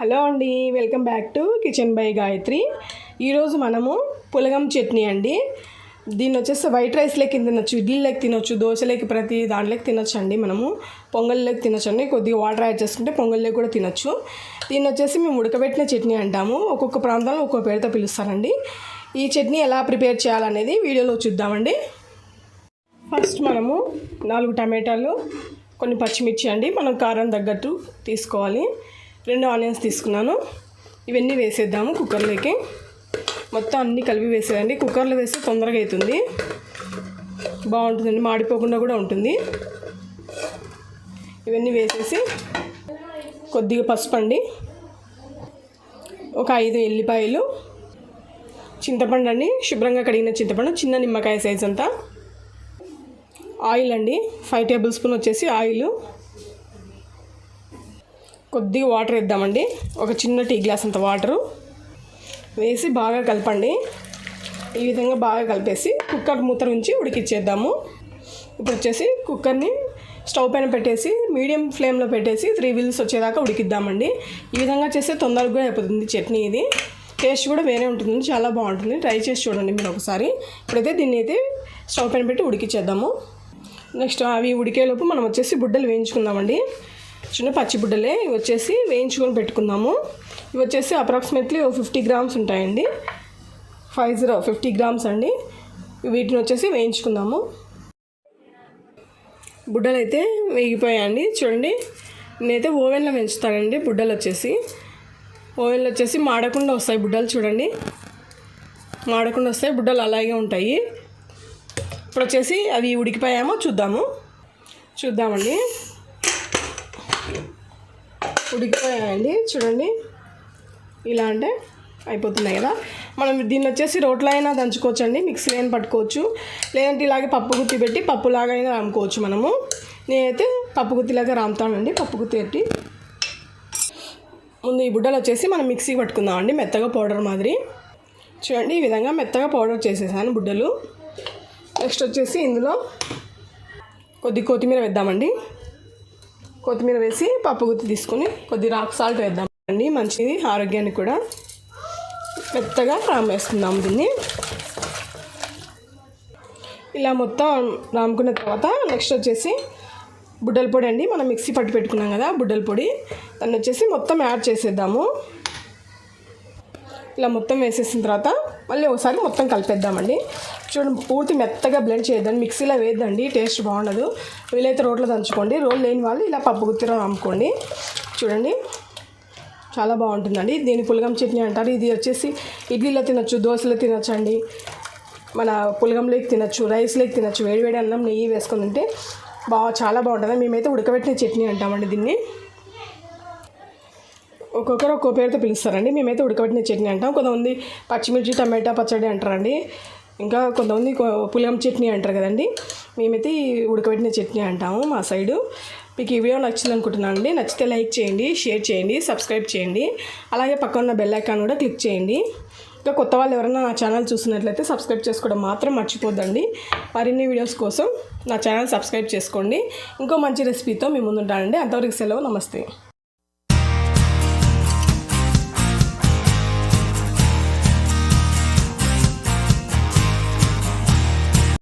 Hello అండి welcome back to kitchen by Gayatri. ఈరోజు మనము పులగం చట్నీ అండి. దీన్ని వచ్చేసి వైట్ రైస్లోకి తినొచ్చు ఇడ్లీలోకి తినొచ్చు దోశలోకి ప్రతి దాంట్లోకి తినొచ్చు అండి మనము. పొంగల్లోకి తినొచ్చు అండి కొద్దిగా వాటర్ యాడ్ చేసుకుంటే పొంగల్లోకి కూడా తినొచ్చు. దీన్ని వచ్చేసి మేము ఉడకబెట్టిన చట్నీ అంటాము. ఒక్కొక్క ప్రాంతంలో ఒక్కొక్క పేరుతో పిలుస్తారండి. ఈ చట్నీ ఎలా ప్రిపేర్ చేయాలనేది వీడియోలో చూద్దామండి. ఫస్ట్ మనము నాలుగు టమాటాలు కొన్ని పచ్చిమిర్చి అండి మనం కారం తగ్గట్టు తీసుకోవాలి. రెండు ఆనియన్స్ తీసుకున్నాను. ఇవన్నీ వేసేద్దాము కుక్కర్లోకి. మొత్తం అన్నీ కలిపి వేసేయండి. కుక్కర్లో వేస్తే తొందరగా అవుతుంది బాగుంటుందండి. మాడిపోకుండా కూడా ఉంటుంది. ఇవన్నీ వేసేసి కొద్దిగా పసుపు అండి. ఒక ఐదు ఎల్లిపాయలు. చింతపండు అండి. శుభ్రంగా కడిగిన చింతపండు. చిన్న నిమ్మకాయ సైజ్ అంతా. ఆయిల్ అండి. ఫైవ్ టేబుల్ స్పూన్ వచ్చేసి ఆయిల్. కొద్దిగా వాటర్ వేద్దామండి. ఒక చిన్న టీ గ్లాస్ అంత వాటరు. వేసి బాగా కలపండి. ఈ విధంగా బాగా కలిపేసి కుక్కర్ మూత ఉంచి ఉడికిచ్చేద్దాము. ఇప్పుడు వచ్చేసి కుక్కర్ని స్టవ్ పైన పెట్టేసి మీడియం ఫ్లేమ్లో పెట్టేసి త్రీ విల్స్ వచ్చేదాకా ఉడికిద్దామండి. ఈ విధంగా చేస్తే తొందరగా కూడా అయిపోతుంది చట్నీ ఇది. టేస్ట్ కూడా వేరే ఉంటుంది చాలా బాగుంటుంది. ట్రై చేసి చూడండి మీరు ఒకసారి. ఇప్పుడైతే దీన్ని అయితే స్టవ్ పైన పెట్టి ఉడికిచ్చేద్దాము. నెక్స్ట్ అవి ఉడికేలోపు మనం వచ్చేసి బుడ్డలు వేయించుకుందామండి. చిన్న పచ్చిబుడ్డలే ఇవి వచ్చేసి వేయించుకొని పెట్టుకుందాము. ఇవి వచ్చేసి అప్రాక్సిమేట్లీ ఓ ఫిఫ్టీ గ్రామ్స్ ఉంటాయండి. ఫైవ్ జీరో ఫిఫ్టీ గ్రామ్స్ అండి. వీటిని వచ్చేసి వేయించుకుందాము. బుడ్డలు అయితే వేగిపోయాయండి. చూడండి నేనైతే ఓవెన్లో పెంచుతానండి బుడ్డలు వచ్చేసి. ఓవెన్లో వచ్చేసి మాడకుండా వస్తాయి బుడ్డలు చూడండి. మాడకుండా వస్తాయి బుడ్డలు అలాగే ఉంటాయి. ఇప్పుడు వచ్చేసి అవి ఉడికిపోయామో చూద్దాము. చూద్దామండి. ఉడికిపోయాయండి. చూడండి. ఇలా అంటే అయిపోతున్నాయి కదా. మనం దీన్ని వచ్చేసి రోట్లో అయినా దంచుకోవచ్చు అండి మిక్సీ అయినా పట్టుకోవచ్చు. లేదంటే ఇలాగే పప్పు గుత్తి పెట్టి పప్పులాగా అయినా రాముకోవచ్చు మనము. నేనైతే పప్పు గుత్తిలాగా రాముతానండి. పప్పు గుత్తి పెట్టి. ముందు ఈ బుడ్డలు వచ్చేసి మనం మిక్సీ పట్టుకుందామండి. మెత్తగా పౌడర్ మాదిరి. చూడండి ఈ విధంగా మెత్తగా పౌడర్ చేసేసాను బుడ్డలు. నెక్స్ట్ వచ్చేసి ఇందులో కొద్ది కొత్తిమీర వేద్దామండి. కొత్తిమీర వేసి పప్పు గుత్తి తీసుకొని కొద్ది రాక్ సాల్ట్ వేద్దామండి మంచిది ఆరోగ్యానికి కూడా. మెత్తగా రామ్ వేసుకుందాం దీన్ని. ఇలా మొత్తం రాముకున్న తర్వాత నెక్స్ట్ వచ్చేసి బుడ్డల పొడి అండి. మనం మిక్సీ పట్టి పెట్టుకున్నాం కదా బుడ్డల పొడి. దాన్ని వచ్చేసి మొత్తం యాడ్ చేసేద్దాము. ఇలా మొత్తం వేసేసిన తర్వాత మళ్ళీ ఒకసారి మొత్తం కలిపేద్దామండి. చూడండి పూర్తి మెత్తగా బ్లెండ్ చేయొద్దండి. మిక్సీలో వేద్దండి. టేస్ట్ బాగుండదు. వీలైతే రోట్లో దంచుకోండి. రోల్ లేని వాళ్ళు ఇలా పప్పు గుత్తిలో అమ్ముకోండి. చూడండి. చాలా బాగుంటుందండి. దీని పులగం చట్నీ అంటారు. ఇది వచ్చేసి ఇడ్లీలో తినొచ్చు దోశలో తినొచ్చండి. మన పులగంలోకి తినొచ్చు రైస్లోకి తినొచ్చు. వేడివేడి అన్నం నెయ్యి వేసుకొని తింటే బాగా చాలా బాగుంటుంది. మేమైతే ఉడకబెట్టిన చట్నీ అంటామండి దీన్ని. ఒక్కొక్కరు ఒక్కో పేరుతో పిలుస్తారండి. మేమైతే ఉడకబెట్టిన చట్నీ అంటాం. కొంతమంది పచ్చిమిర్చి టమాటా పచ్చడి అంటారండి. ఇంకా కొంతమంది పులియం చట్నీ అంటారు కదండి. మేమైతే ఈ ఉడకబెట్టిన చట్నీ అంటాము మా సైడు. మీకు ఈ వీడియో నచ్చింది అనుకుంటున్నాను అండి. నచ్చితే లైక్ చేయండి షేర్ చేయండి సబ్స్క్రైబ్ చేయండి. అలాగే పక్కన ఉన్న బెల్ ఐకాన్ కూడా క్లిక్ చేయండి. ఇంకా కొత్త వాళ్ళు ఎవరైనా నా ఛానల్ చూసినట్లయితే సబ్స్క్రైబ్ చేసుకోవడం మాత్రం మర్చిపోద్దండి. మరిన్ని వీడియోస్ కోసం నా ఛానల్ సబ్స్క్రైబ్ చేసుకోండి. ఇంకో మంచి రెసిపీతో మీ ముందుంటానండి. అంతవరకు సెలవు నమస్తే.